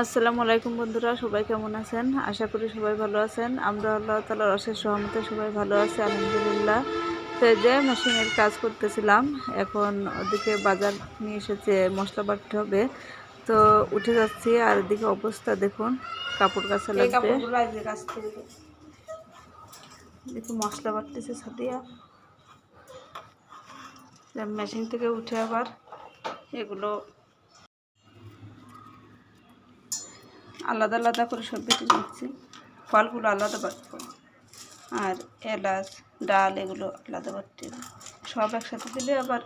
আসসালামু আলাইকুম বন্ধুরা সবাই কেমন আছেন? আশা করি সবাই ভালো আছেন। আমরা আল্লাহ তালার অশেষ সহমতে সবাই ভালো আছে আলহামদুলিল্লাহ। তো যে মেশিনের কাজ করতেছিলাম এখন ওদিকে বাজার নিয়ে এসেছে মশলা বাটতে হবে। তো উঠে যাচ্ছি আর এদিকে অবস্থা দেখুন কাপড় কাচা লাগবে। দেখুন মশলা বাটতেছে সাদিয়া মেশিন থেকে উঠে আবার এগুলো আলাদা আলাদা করে সব বেটে নিচ্ছি। ফলগুলো আলাদা বাটবো। আর এলাচ, ডাল এগুলো আলাদা বাটতে সব একসাথে দিলে আবার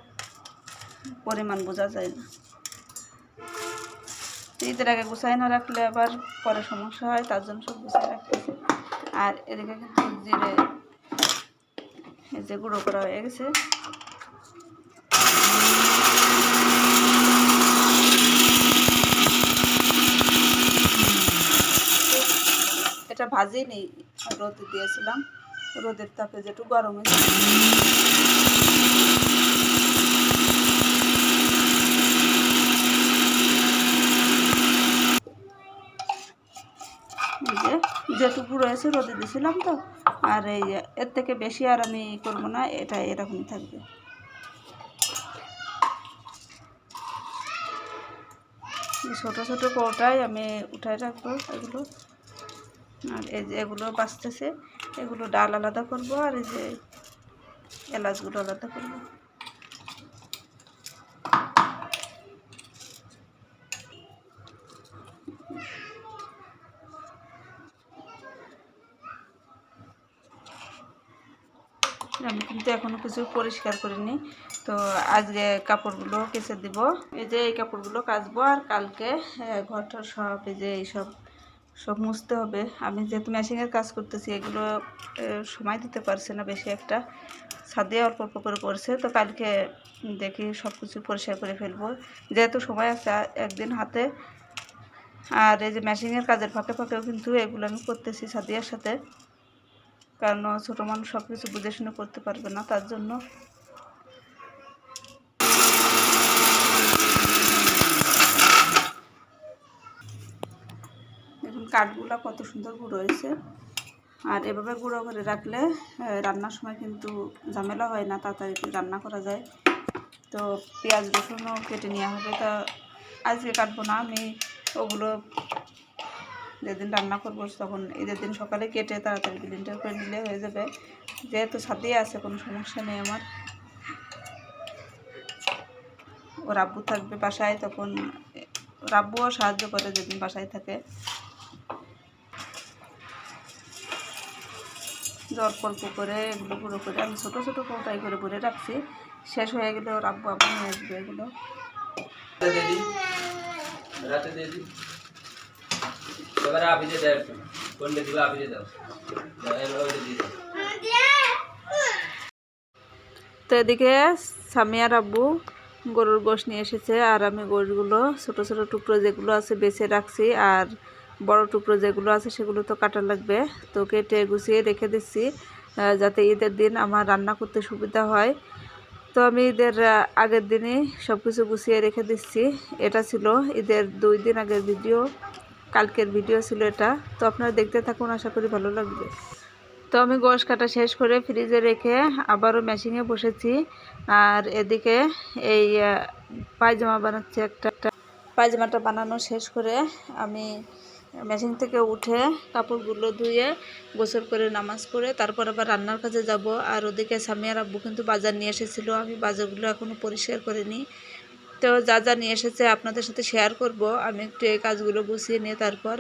পরিমাণ বোঝা যায় না। ঈদের আগে গুছাই না রাখলে আবার পরে সমস্যা হয়, তার জন্য সব গুছাই রাখতেছি। আর এদিকে জিরে যে গুঁড়ো করা হয়ে গেছে। ভাজি নেই। রোদে দিয়েছিলাম। রোদের তাপে যেটু গরম যেটুকু রয়েছে রোদে দিয়েছিলাম তো। আর এই এর থেকে বেশি আর আমি করব না, এটা এরকমই থাকবে। ছোটো ছোটো কৌটায় আমি উঠায় রাখব এগুলো। আর এই যে এগুলো বাঁচতেছে, এগুলো ডাল আলাদা করব আর এই যে এলাচগুলো আলাদা করব। আমি কিন্তু এখনও কিছু পরিষ্কার করিনি। তো আজকে কাপড়গুলো কেচে দিব। এই যে এই কাপড়গুলো কাচবো আর কালকে ঘরটার সব, এই যে এইসব সব মুছতে হবে। আমি যেহেতু মেশিনের কাজ করতেছি, এগুলো সময় দিতে পারছে না বেশি একটা। ছাদে অল্প অল্প করে করছে তো কালকে দেখি সব কিছু পরিষ্কার করে ফেলব। যেহেতু সময় আছে একদিন হাতে। আর এই যে মেশিনের কাজের ফাঁকে ফাঁকেও কিন্তু এগুলো আমি করতেছি সাদিয়ার সাথে। কারণ ছোটো মানুষ সব কিছু বুঝে শুনে করতে পারবে না, তার জন্য দেখুন কাঠগুলো কত সুন্দর গুঁড়ো হয়েছে। আর এভাবে গুঁড়ো করে রাখলে রান্নার সময় কিন্তু ঝামেলা হয় না, তাড়াতাড়ি রান্না করা যায়। তো পেঁয়াজ, রসুনও কেটে নেওয়া হবে। তা আজকে কাটবো না, আমি ওগুলো যেদিন রান্না করব তখন ঈদের দিন সকালে কেটে তাড়াতাড়ি ব্লিন্ডার করে নিলে হয়ে যাবে। যেহেতু সাথেই আছে, কোনো সমস্যা নেই আমার। ওর আব্বু থাকবে বাসায়, তখন রাব্বুও সাহায্য করে যেদিন বাসায় থাকে। জল অল্প করে এগুলো গুঁড়ো করে আমি ছোটো ছোটো কৌটাই করে ভরে রাখছি। শেষ হয়ে গেলে ওর আব্বু আব্বু নিয়ে আসবে এগুলো। তো এদিকে সামিয়ার আব্বু গরুর গোশ নিয়ে এসেছে আর আমি গোশগুলো ছোটো ছোটো টুকরো যেগুলো আছে বেছে রাখছি আর বড় টুকরো যেগুলো আছে সেগুলো তো কাটা লাগবে। তো কেটে গুছিয়ে রেখে দিচ্ছি যাতে ঈদের দিন আমার রান্না করতে সুবিধা হয়। তো আমি ঈদের আগের দিনই সব কিছু গুছিয়ে রেখে দিচ্ছি। এটা ছিল ঈদের দুই দিন আগের ভিডিও, কালকের ভিডিও ছিল এটা। তো আপনারা দেখতে থাকুন, আশা করি ভালো লাগবে। তো আমি গোশ কাটা শেষ করে ফ্রিজে রেখে আবারও মেশিনে বসেছি। আর এদিকে এই পায়জামা বানাচ্ছি একটা পায়জামাটা বানানো শেষ করে আমি মেশিন থেকে উঠে কাপড়গুলো ধুয়ে গোসল করে, নামাজ পড়ে, তারপর আবার রান্নার কাজে যাব। আর ওদিকে সামিয়ার আব্বু কিন্তু বাজার নিয়ে এসেছিল। আমি বাজারগুলো এখনও পরিষ্কার করিনি। তো যা যা নিয়ে এসেছে আপনাদের সাথে শেয়ার করব। আমি একটু এই কাজগুলো গুছিয়ে নিয়ে তারপর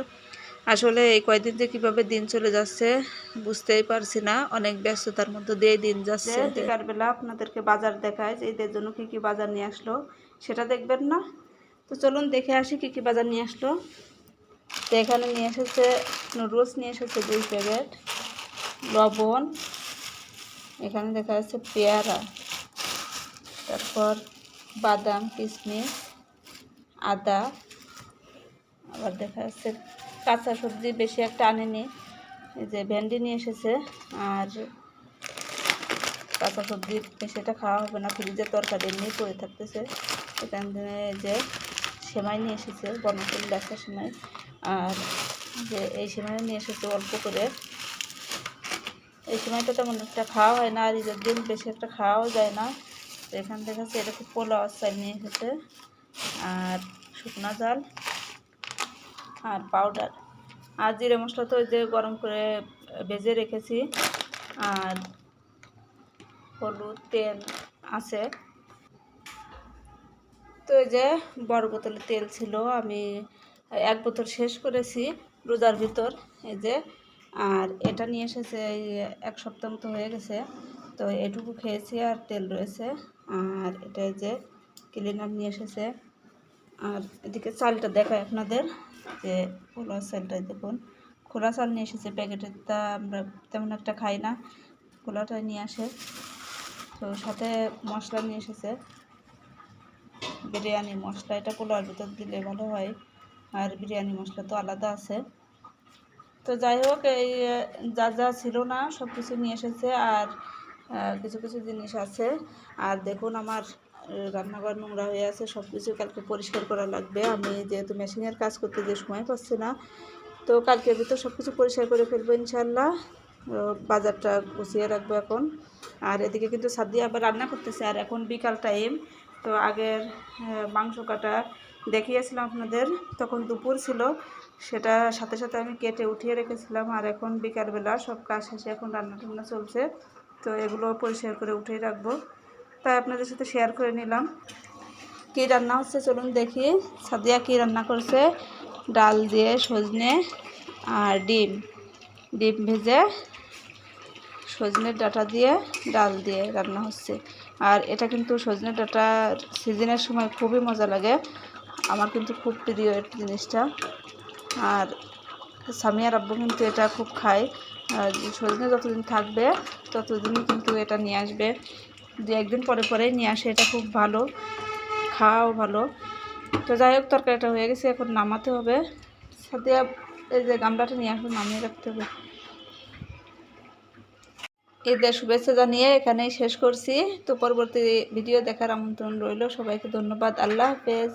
আসলে এই কয়দিন যে কীভাবে দিন চলে যাচ্ছে বুঝতেই পারছি না। অনেক ব্যস্ততার মধ্যে দিয়ে দিন যাচ্ছে। বিকালবেলা আপনাদেরকে বাজার দেখায় যে ঈদের জন্য কী কী বাজার নিয়ে আসলো, সেটা দেখবেন না? তো চলুন দেখে আসি কী কী বাজার নিয়ে আসলো। তো এখানে নিয়ে এসেছে নুডলস, নিয়ে এসেছে দুই প্যাকেট লবণ, এখানে দেখা যাচ্ছে পেয়ারা, তারপর বাদাম, কিশমিশ, আদা, আবার দেখা যাচ্ছে কাঁচা সবজি, বেশি একটা আনেনি, এই যে ভেন্ডি নিয়ে এসেছে, আর কাঁচা সবজি একটা খাওয়া হবে না ফ্রিজে তরকারি এমনি পড়ে থাকতেছে, এখান থেকে যে সেমাই নিয়ে এসেছে দেখা সেমাই। আর যে এই সেমাই নিয়ে এসেছে অল্প করে। এই সময়টা তেমন একটা খাওয়া হয় না, আর ঈদের দিন বেশি একটা খাওয়াও যায় না। তো এখান থেকে হচ্ছে এটা খুব পোলাও চাল নিয়ে এসেছে। আর শুকনা জাল আর পাউডার আর জিরে মশলা তো ওই যে গরম করে ভেজে রেখেছি। আর হলুদ, তেল আছে। তো এই যে বড় বোতলে তেল ছিল, আমি এক বোতল শেষ করেছি রোজার ভিতর, এই যে। আর এটা নিয়ে এসেছে এই এক সপ্তাহ মতো হয়ে গেছে। তো এটুকু খেয়েছি আর তেল রয়েছে। আর এটা এই যে ক্লিনার নিয়ে এসেছে। আর এদিকে চালটা দেখায় আপনাদের, যে খোলা চালটা দেখুন। খোলা চাল নিয়ে এসেছে প্যাকেটের তা আমরা তেমন একটা খাই না। খোলাটা নিয়ে আসে। তো সাথে মশলা নিয়ে এসেছে। বিরিয়ানি মশলা, এটা পোলাওর ভিতর দিলে ভালো হয়। আর বিরিয়ানি মশলা তো আলাদা আছে। তো যাই হোক, এই, যা যা ছিল না সব কিছু নিয়ে এসেছে আর কিছু কিছু জিনিস আছে। আর দেখুন আমার রান্নাঘর নোংরা হয়ে আছে সব কিছু কালকে পরিষ্কার করা লাগবে। আমি যেহেতু মেশিনের কাজ করতে যে সময় পাচ্ছি না, তো কালকের ভিতর সব কিছু পরিষ্কার করে ফেলব ইনশাল্লাহ বাজারটা গুছিয়ে রাখব এখন। আর এদিকে কিন্তু সাদিয়া আবার রান্না করতেছে, আর এখন বিকাল টাইম তো আগের মাংস কাটা দেখিয়েছিলাম আপনাদের, তখন দুপুর ছিল, সেটা সাথে সাথে আমি কেটে উঠিয়ে রেখেছিলাম, আর এখন বিকালবেলা সব কাজ শেষে এখন রান্না টান্না চলছে, তো এগুলো পরিষ্কার করে উঠিয়ে রাখব। তাই আপনাদের সাথে শেয়ার করে নিলাম। কী রান্না হচ্ছে চলুন দেখি। সাদিয়া কী রান্না করছে? ডাল দিয়ে সজনে আর ডিম। ডিম ভেজে সজনের ডাটা দিয়ে ডাল দিয়ে রান্না হচ্ছে। আর এটা কিন্তু সজনের ডাঁটা সিজনের সময় খুবই মজা লাগে। আমার কিন্তু খুব প্রিয় এই জিনিসটা। আর সামিয়ার আব্বু কিন্তু এটা খুব খায়। সজনে যতদিন থাকবে, ততদিনই কিন্তু এটা নিয়ে আসবে। দু একদিন পরে পরেই নিয়ে আসে, এটা খুব ভালো। খাওয়াও ভালো। তো যাই হোক, তরকারিটা হয়ে গেছে, এখন নামাতে হবে। সাথে এই যে গামলাটা নিয়ে আসবে, নামিয়ে রাখতে হবে। ঈদের শুভেচ্ছা জানিয়ে এখানেই শেষ করছি। তো পরবর্তী ভিডিও দেখার আমন্ত্রণ রইল। সবাইকে ধন্যবাদ। আল্লাহ হাফেজ।